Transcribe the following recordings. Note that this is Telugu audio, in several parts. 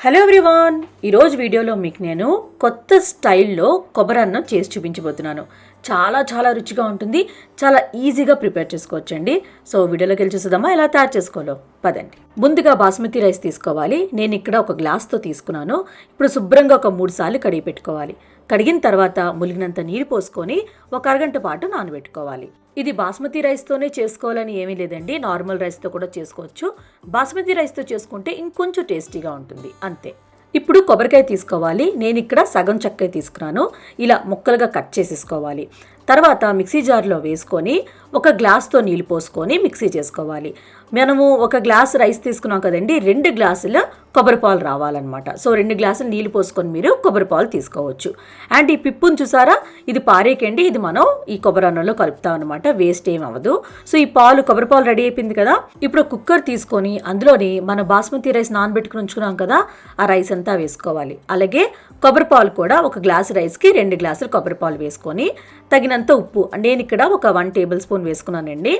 Hello everyone. ఈరోజు వీడియోలో మీకు నేను కొత్త స్టైల్లో కొబ్బరి అన్నం చేసి చూపించబోతున్నాను. చాలా చాలా రుచిగా ఉంటుంది. చాలా ఈజీగా ప్రిపేర్ చేసుకోవచ్చండి. సో వీడియోలోకి వెళ్ళి చూద్దామా ఎలా తయారు చేసుకోవాలో? పదండి. ముందుగా బాస్మతి రైస్ తీసుకోవాలి. నేను ఇక్కడ ఒక గ్లాస్తో తీసుకున్నాను. ఇప్పుడు శుభ్రంగా ఒక మూడు సార్లు కడిగి పెట్టుకోవాలి. కడిగిన తర్వాత ములిగినంత నీరు పోసుకొని ఒక అరగంట పాటు నానబెట్టుకోవాలి. ఇది బాస్మతి రైస్తోనే చేసుకోవాలని ఏమీ లేదండి. నార్మల్ రైస్తో కూడా చేసుకోవచ్చు. బాస్మతి రైస్తో చేసుకుంటే ఇంకొంచెం టేస్టీగా ఉంటుంది. అంతే. ఇప్పుడు కొబ్బరికాయ తీసుకోవాలి. నేను ఇక్కడ సగం చక్కెర తీసుకున్నాను. ఇలా ముక్కలుగా కట్ చేసేసుకోవాలి. తర్వాత మిక్సీ జార్లో వేసుకొని ఒక గ్లాస్తో నీళ్ళు పోసుకొని మిక్సీ చేసుకోవాలి. మనము ఒక గ్లాస్ రైస్ తీసుకున్నాం కదండి రెండు గ్లాసుల కొబ్బరి పాలు రావాలన్నమాట. సో రెండు గ్లాసులు నీళ్ళు పోసుకొని మీరు కొబ్బరి పాలు తీసుకోవచ్చు. అండ్ ఈ పిప్పును చూసారా? ఇది పారేకండి ఇది మనం ఈ కొబ్బరి అన్నంలో కలుపుతాం అనమాట వేస్ట్ ఏం అవ్వదు. సో ఈ పాలు కొబ్బరి పాలు రెడీ అయిపోయింది కదా? ఇప్పుడు కుక్కర్ తీసుకొని అందులోని మన బాస్మతి రైస్ నానబెట్టుకుని ఉంచుకున్నాం కదా ఆ రైస్ అంతా వేసుకోవాలి. అలాగే కొబ్బరి పాలు కూడా ఒక గ్లాస్ రైస్కి రెండు గ్లాసులు కొబ్బరి పాలు వేసుకొని తగినంత ఉప్పు. నేను ఇక్కడ ఒక వన్ టేబుల్ స్పూన్ వేసుకున్నానండి.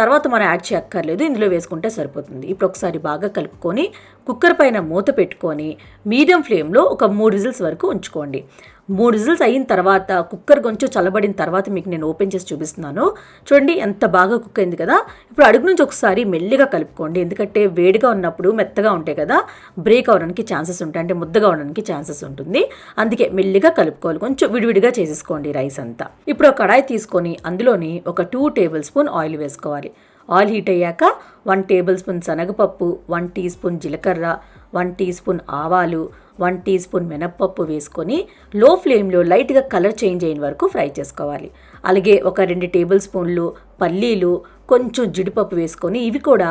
తర్వాత మనం యాడ్ చేయక్కర్లేదు. ఇందులో వేసుకుంటే సరిపోతుంది. ఇప్పుడు ఒకసారి బాగా కలుపుకొని కుక్కర్ పైన మూత పెట్టుకొని మీడియం ఫ్లేమ్లో ఒక మూడు విజిల్స్ వరకు ఉంచుకోండి. మూడు విజిల్స్ అయిన తర్వాత కుక్కర్ కొంచెం చల్లబడిన తర్వాత మీకు నేను ఓపెన్ చేసి చూపిస్తున్నాను. చూడండి ఎంత బాగా కుక్ అయింది కదా. ఇప్పుడు అడుగు నుంచి ఒకసారి మెల్లిగా కలుపుకోండి. ఎందుకంటే వేడిగా ఉన్నప్పుడు మెత్తగా ఉంటాయి కదా. బ్రేక్ అవడానికి ఛాన్సెస్ ఉంటాయి. అంటే ముద్దగా అవడానికి ఛాన్సెస్ ఉంటుంది. అందుకే మెల్లిగా కలుపుకోవాలి. కొంచెం విడివిడిగా చేసేసుకోండి రైస్ అంతా. ఇప్పుడు ఒక కడాయి తీసుకొని అందులోని ఒక టూ టేబుల్ స్పూన్ ఆయిల్ వేసుకోవాలి. ఆయిల్ హీట్ అయ్యాక వన్ టేబుల్ స్పూన్ శనగపప్పు వన్ టీ స్పూన్ జీలకర్ర వన్ టీ స్పూన్ ఆవాలు వన్ టీ స్పూన్ మినప్పప్పు వేసుకొని లో ఫ్లేమ్లో లైట్గా కలర్ చేంజ్ అయిన వరకు ఫ్రై చేసుకోవాలి. అలాగే ఒక రెండు టేబుల్ స్పూన్లు పల్లీలు కొంచెం జీడిపప్పు వేసుకొని ఇవి కూడా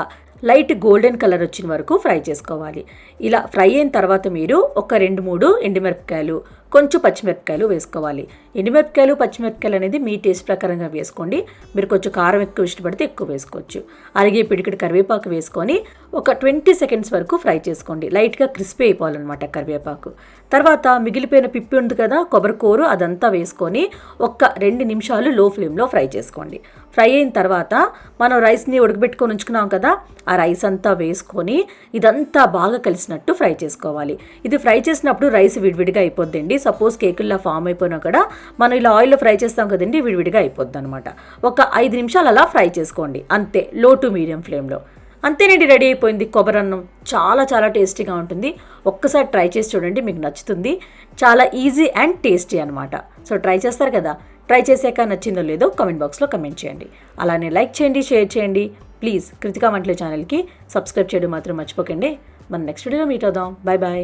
లైట్ గోల్డెన్ కలర్ వచ్చిన వరకు ఫ్రై చేసుకోవాలి. ఇలా ఫ్రై అయిన తర్వాత మీరు ఒక రెండు మూడు ఎండుమిరపకాయలు కొంచెం పచ్చిమిరపకాయలు వేసుకోవాలి. ఎండుమిరపకాయలు పచ్చిమిరపకాయలు అనేది మీ టేస్ట్ ప్రకారంగా వేసుకోండి. మీరు కొంచెం కారం ఎక్కువ ఇష్టపడితే ఎక్కువ వేసుకోవచ్చు. అలాగే పిడికిడి కరివేపాకు వేసుకొని ఒక ట్వంటీ సెకండ్స్ వరకు ఫ్రై చేసుకోండి. లైట్గా క్రిస్పీ అయిపోవాలన్నమాట కరివేపాకు. తర్వాత మిగిలిపోయిన పిప్పి ఉంది కదా కొబ్బరి కూర అదంతా వేసుకొని ఒక్క రెండు నిమిషాలు లో ఫ్లేమ్లో ఫ్రై చేసుకోండి. ఫ్రై అయిన తర్వాత మనం రైస్ని ఉడకబెట్టుకొని ఉంచుకున్నాం కదా ఆ రైస్ అంతా వేసుకొని ఇదంతా బాగా కలిసినట్టు ఫ్రై చేసుకోవాలి. ఇది ఫ్రై చేసినప్పుడు రైస్ విడివిడిగా అయిపోద్దండి. సపోజ్ కేకుల్లా ఫామ్ అయిపోయినా కూడా మనం ఇలా ఆయిల్లో ఫ్రై చేస్తాం కదండి విడివిడిగా అయిపోద్ది అనమాట ఒక ఐదు నిమిషాలు అలా ఫ్రై చేసుకోండి. అంతే లో టు మీడియం ఫ్లేమ్లో. అంతేనండి రెడీ అయిపోయింది. కొబ్బరి అన్నం చాలా చాలా టేస్టీగా ఉంటుంది. ఒక్కసారి ట్రై చేసి చూడండి మీకు నచ్చుతుంది. చాలా ఈజీ అండ్ టేస్టీ అనమాట సో ట్రై చేస్తారు కదా? ట్రై చేసాక నచ్చిందో లేదో కమెంట్ బాక్స్లో కమెంట్ చేయండి. అలానే లైక్ చేయండి షేర్ చేయండి. ప్లీజ్ కృతికా వంటల ఛానల్కి సబ్స్క్రైబ్ చేయడం మాత్రం మర్చిపోకండి. మనం నెక్స్ట్ వీడియోలో మీట్ అవుదాం. Bye bye